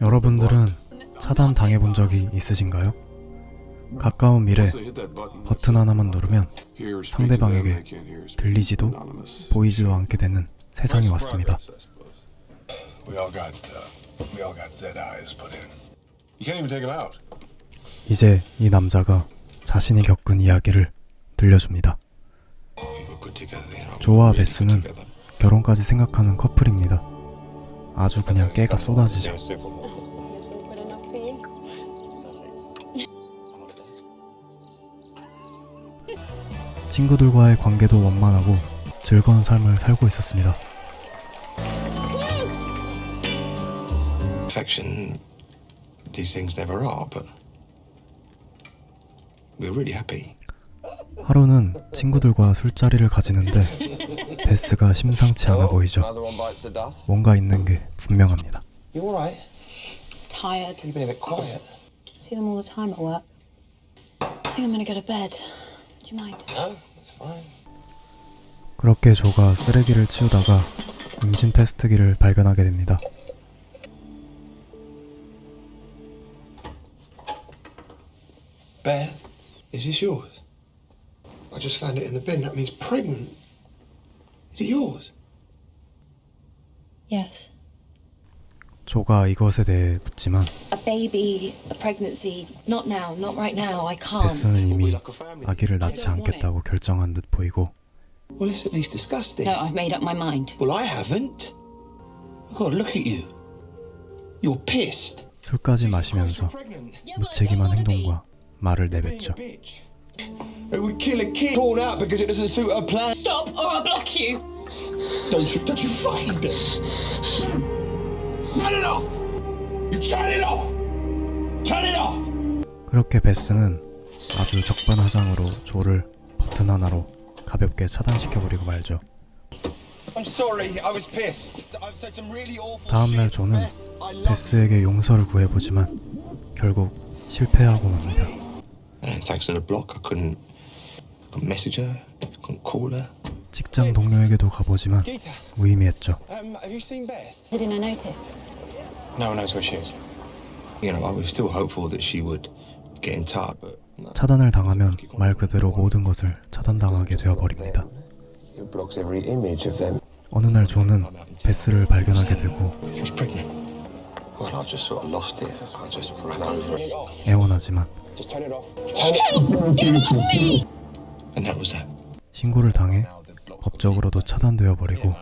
여러분들은 차단 당해본 적이 있으신가요? 가까운 미래 버튼 하나만 누르면 상대방에게 들리지도 보이지도 않게 되는 세상이 왔습니다. Uh. 이제 이 남자가 자신이 겪은 이야기를 들려줍니다. 조와 베스는 결혼까지 생각하는 커플입니다. 아주 그냥 깨가 쏟아지죠. 친구들과의 관계도 원만하고 즐거운 삶을 살고 있었습니다. Perfection, these things never are, but we're really happy. 하루는 친구들과 술자리를 가지는데 베스가 심상치 않아 보이죠. 뭔가 있는 게 분명합니다. You all right? Tired. You've been a bit quiet. See them all the time at work. I think I'm gonna go to bed. Do you mind? No, it's fine. 그렇게 조가 쓰레기를 치우다가 임신 테스트기를 발견하게 됩니다. Beth, is this yours? I just found it in the bin. That means pregnant. Is it yours? Yes. 조가 이것에 대해 묻지만 A baby, a pregnancy. Not now. Not right now. I can't. 베스는 이미 아기를 낳지 않겠다고 결정한 듯 보이고 Well, let's at least discuss this. No, I've made up my mind. Well, I haven't. God, look at you. You're pissed. 술까지 마시면서 Pregnant. 무책임한 행동과 말을 Being a 내뱉죠. bitch. It would kill a kid torn out because it doesn't suit her plan. Stop, or I'll block you. Don't you, don't you fucking dare. Turn it off! You turn it off! Turn it off! 그렇게 베스는 아주 적반하장으로 조를 버튼 하나로 가볍게 차단시켜버리고 말죠. I'm sorry, I was pissed. I've said some really awful 다음날 love 베스에게 용서를 구해보지만 결국 실패하고 맙니다. And thanks to the block, I couldn't, couldn't message her, couldn't call her. 직장 동료에게도 가보지만 무의미했죠. um, have you seen Beth? Didn't I notice? No one knows where she is. You know, I was still hopeful that she would get in touch, but no. 차단을 당하면 말 그대로 모든 것을 차단당하게 되어버립니다. It blocks every image of them. 어느 날 조는 베스를 발견하게 되고 She was pregnant. 애원하지만 Just turn it off. Turn it. And that was that. 신고를 당해 법적으로도 차단되어 버리고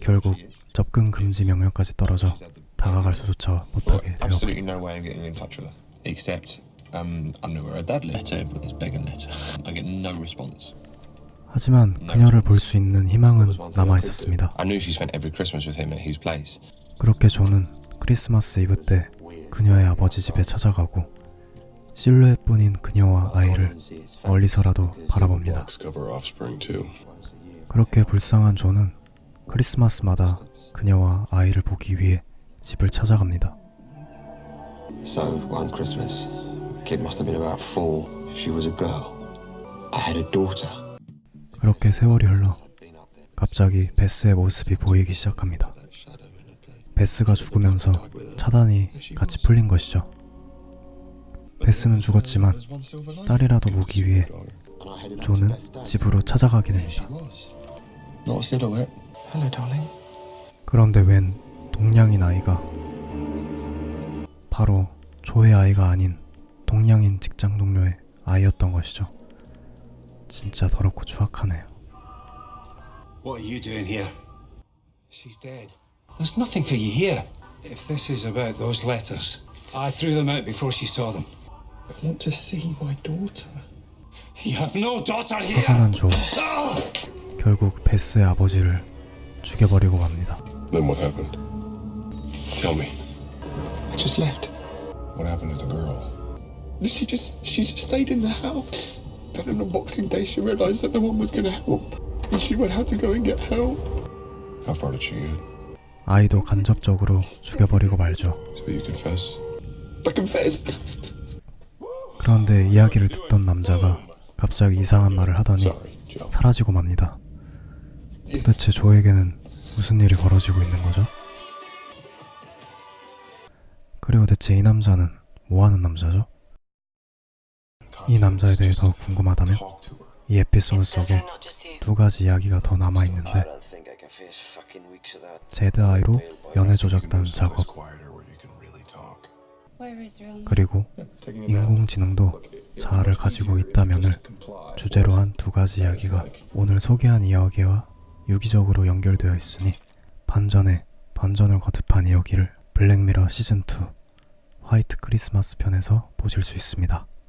결국 접근 금지 명령까지 떨어져 다가갈 수조차 못하게 되어 Absolutely no way of getting in touch with her, except um, I knew her dad letter, but it's begging letter. I get no response. 하지만 그녀를 볼 수 있는 희망은 남아 있었습니다. 그렇게 조는 크리스마스 이브 때 그녀의 아버지 집에 찾아가고 실루엣뿐인 그녀와 아이를 멀리서라도 바라봅니다. 그렇게 불쌍한 조는 크리스마스마다 그녀와 아이를 보기 위해 집을 찾아갑니다. So one Christmas, kid must have been about four. She was a girl. I had a daughter. 그렇게 세월이 흘러 갑자기 베스의 모습이 보이기 시작합니다. 베스가 죽으면서 차단이 같이 풀린 것이죠. 베스는 죽었지만 딸이라도 보기 위해 조는 집으로 찾아가게 됩니다. 그런데 웬 동양인 아이가 바로 조의 아이가 아닌 동양인 직장 동료의 아이였던 것이죠. 진짜 더럽고 추악하네요. What are you doing here? She's dead. There's nothing for you here. If this is about those letters, I threw them out before she saw them. I want to see my daughter. You have no daughter here! 화난 조 결국 베스의 아버지를 죽여버리고 맙니다. Then what happened? Tell me. I just left. What happened to the girl? She just she just stayed in the house. Then on Boxing Day she realised that no one was going to help. And she went out to go and get help. How far did she get? 아이도 간접적으로 죽여버리고 말죠. 그런데 이야기를 듣던 남자가 갑자기 이상한 말을 하더니. 사라지고 맙니다. 도대체 조에게는 무슨 일이 벌어지고 있는 거죠? 그리고 대체 이 남자는 뭐 하는 남자죠? 이 남자에 대해 더 궁금하다면. 이 에피소드 속에 두 가지 이야기가 더 남아 있는데 제드 아이로 연애 조작단 작업? 그리고 인공지능도 자아를 가지고 있다면을 주제로 한 두 가지 이야기가 오늘 소개한 이야기와 유기적으로 연결되어 있으니 반전에 반전을 거듭한 이야기를 블랙미러 시즌2 화이트 크리스마스 편에서 보실 수 있습니다.